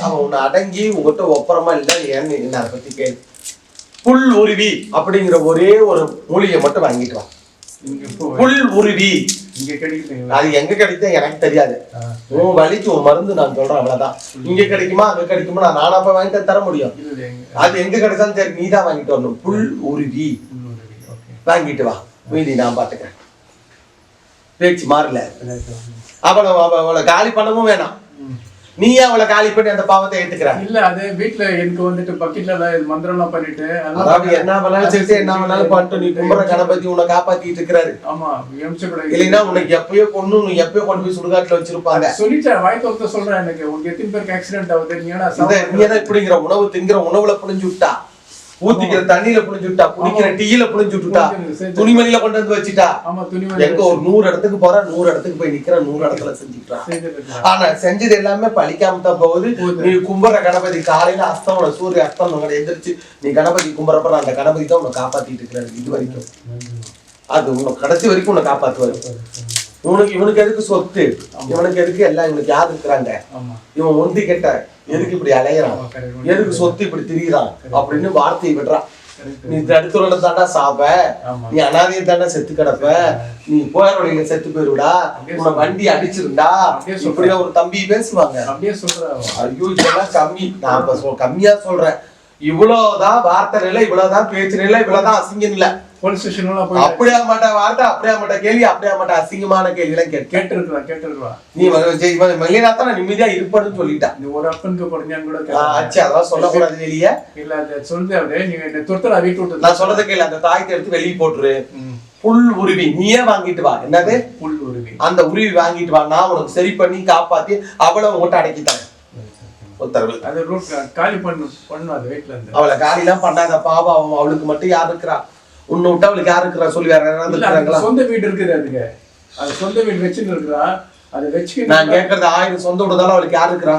அவன் உன்னை அடங்கி உங்ககிட்ட ஒப்பரமா இல்ல ஏன்னு என்ன அதை பத்தி கேளு. புல் உருவி அப்படிங்கிற ஒரே ஒரு மூலிகை மட்டும் வாங்கிட்டு வா. புல் உருவி. அது எங்க கிடைக்கும் எனக்கு தெரியாது. உன் வலிக்கு உன் மருந்து நான் சொல்றேன் அவ்வளவுதான். இங்க கிடைக்குமா அங்க கிடைக்குமா நான் நானா போய் வாங்கிட்டு தர முடியும். அது எங்க கிடைச்சாலும் சரி நீ தான் வாங்கிட்டு வரணும். புல் உருவி. வாங்கிட்டு வா. மீதி நான் பாத்துக்கிறேன். பேச்சு மாறல. அவளை அவ- அவளை காலி பண்ணவும் வேணாம். நீயே அவளை காலி பண்ணி அந்த பாவத்தை ஏத்துக்கிற இல்ல அது வீட்ல எனக்கு வந்துட்டு பக்கெட்ல மந்திரம் எல்லாம் பண்ணிட்டு அதாவது என்ன வேணாலும் சரி என்ன வேணாலும் பண்ணிட்டு நீ கும்புற கணபதி உன்னை காப்பாத்திட்டு இருக்கிறாரு. ஆமா இல்லைன்னா உனக்கு எப்பயோ கொண்டு உன்னை எப்பயோ கொண்டு போய் சுடுகாட்டுல வச்சிருப்பாங்க. சொல்லிட்டேன் வாய் தொடுத்த சொல்றேன் எனக்கு. உனக்கு எத்தனை பேருக்கு ஆக்சிடென்ட் ஆகுது? நீ நீ இப்படிங்கிற உணவு திங்கிற உணவுல புளிஞ்சு விட்டா. ஊத்திக்கிற தண்ணியில புளிஞ்சு விட்டா குடிக்கிற டீயில புளிஞ்சு விட்டுட்டா. துணிமணியில கொண்டு வந்து வச்சுட்டா எங்க ஒரு நூறு இடத்துக்கு போற நூறு இடத்துக்கு போய் நிக்கிற நூறு இடத்துல செய்திருக்கலாம் ஆனா செஞ்சது எல்லாமே பழிக்காம தான் போகுது. நீ கும்புற கணபதி காலையில அஸ்தமன சூரிய அஸ்தம் உங்களை எந்திரிச்சு நீ கணபதி கும்புறப்ப அந்த கணபதி தான் உன்னை காப்பாத்திட்டு இருக்கிறாரு இது வரைக்கும். அது உன்னை கடைசி வரைக்கும் உன்னை காப்பாத்துவாரு. உனக்கு இவனுக்கு எதுக்கு சொத்து? இவனுக்கு எதுக்கு எல்லாம் இவனுக்கு யார் இருக்கிறாங்க? இவன் ஒந்தி கெட்ட எதுக்கு இப்படி அலையறான். எதுக்கு சொத்து இப்படி திரியுறான்? அப்படின்னு வார்த்தையை விடுறான். நீ தடுத்துறோட தாண்டா சாப்ப. நீ அனாதையை தாண்டா செத்து கிடப்ப. நீ போற வழியில செத்து போயிருடா. உன்னை வண்டி அடிச்சிருந்தா. இப்படியா ஒரு தம்பி பேசுவாங்க. ஐயோ இதெல்லாம் கம்மி. நான் கம்மியா சொல்றேன். இவ்வளவுதான் வார்த்தை நிலை இவ்வளவுதான் பேச்சு நிலை இவ்வளவுதான் அசிங்கம் இல்ல போலீஸ் ஸ்டேஷன் எல்லாம் போய் அப்படியா மாட்டா வார்த்தை அப்படியா மாட்டா கேள்வி அப்படியா மாட்டா அசிங்கமான கேள்வி எல்லாம் கேட்க கேட்டிருக்கலாம் கேட்டிருக்கலாம். நீ நான் நிம்மதியா இருப்பேன்னு சொல்லிட்டான் நீ ஒரு அப்பனுக்கு படிஞ்சான்னு கூட ஆ, கேட்கலாம். அச்சு அதெல்லாம் சொல்லக்கூடாது வெளியே. இல்ல அது சொல்லுது அப்படியே நீ என்ன தொடுத்தல வீட்டு விட்டு நான் சொல்றதை கேளு அந்த தாயத்தை எடுத்து வெளியே போட்டுரு. புல் உருவி நீயே வாங்கிட்டு வா. என்னது? புல் உருவி. அந்த உருவி வாங்கிட்டு வா. நான் உனக்கு சரி பண்ணி காப்பாத்தி அவளை உங்ககிட்ட அடக்கித்தரேன். உத்தரவு. அது ரூட் காலி பண்ணு பண்ணும் அது வீட்டுல இருந்து. அவளை காலிலாம் பண்ணாத பாவம் அவன் அவளுக்கு மட்டும் யார் இருக்கிறா? உன்னை விட்டு அவளுக்கு யார் இருக்கிறா? சொல்லி வேற யாராவது இருக்கிறாங்களா? சொந்த வீடு இருக்குது அதுக்கு. அது சொந்த வீடு வச்சுட்டு இருக்கிறா. அதை நான் வச்சுக்கிட்டு கேட்கறது ஆயிரம் சொந்த விடுதாலும் அவளுக்கு யார் இருக்கிறா?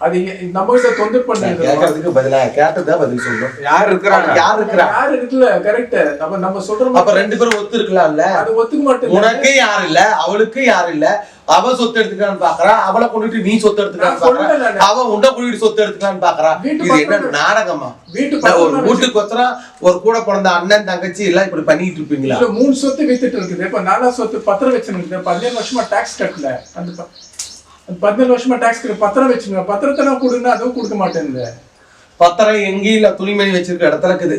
அது நம்ம கிட்ட தொந்தர் நான் பண்ணி கேட்கறதுக்கு பதிலா கேட்டதா பதில் சொல்லணும். யார் இருக்கிறாங்க? யார் இருக்கிறா? யாரு இருக்குல்ல கரெக்ட் நம்ம நம்ம சொல்ற அப்ப ரெண்டு பேரும் ஒத்து இருக்கலாம்ல? அது ஒத்துக்க மாட்டேன் உனக்கு யார் இல்ல? அவளுக்கு யார் இல்ல? அவ சொத்து எடுத்துக்கலான்னு பாக்குறா அவளை கொண்டுட்டு நீ சொத்து சொல்லல பாக்குறா. அவ உண்ட கொண்டுட்டு சொத்து எடுத்துக்கலான்னு பாக்குறா. இது என்ன நாடகமா? ஒரு வீட்டுக்கு ஒருத்தரா ஒரு கூட பிறந்த அண்ணன் தங்கச்சி எல்லாம் இப்படி பண்ணிட்டு இருப்பீங்களா? மூணு சொத்து வித்துட்டு இருக்குது. இப்ப நாலா சொத்து பத்திரம் வச்சுருக்கு பதினேழு வருஷமா டாக்ஸ் கட்டல. அந்த பதினேழு வருஷமா டாக்ஸ் கட்ட பத்திரம் வச்சுங்க பத்திரத்தை கொடுன்னா அதுவும் கொடுக்க மாட்டேங்குது பத்திரம் எங்கேயும் இல்ல துணிமணி வச்சிருக்க இடத்துல இருக்குது.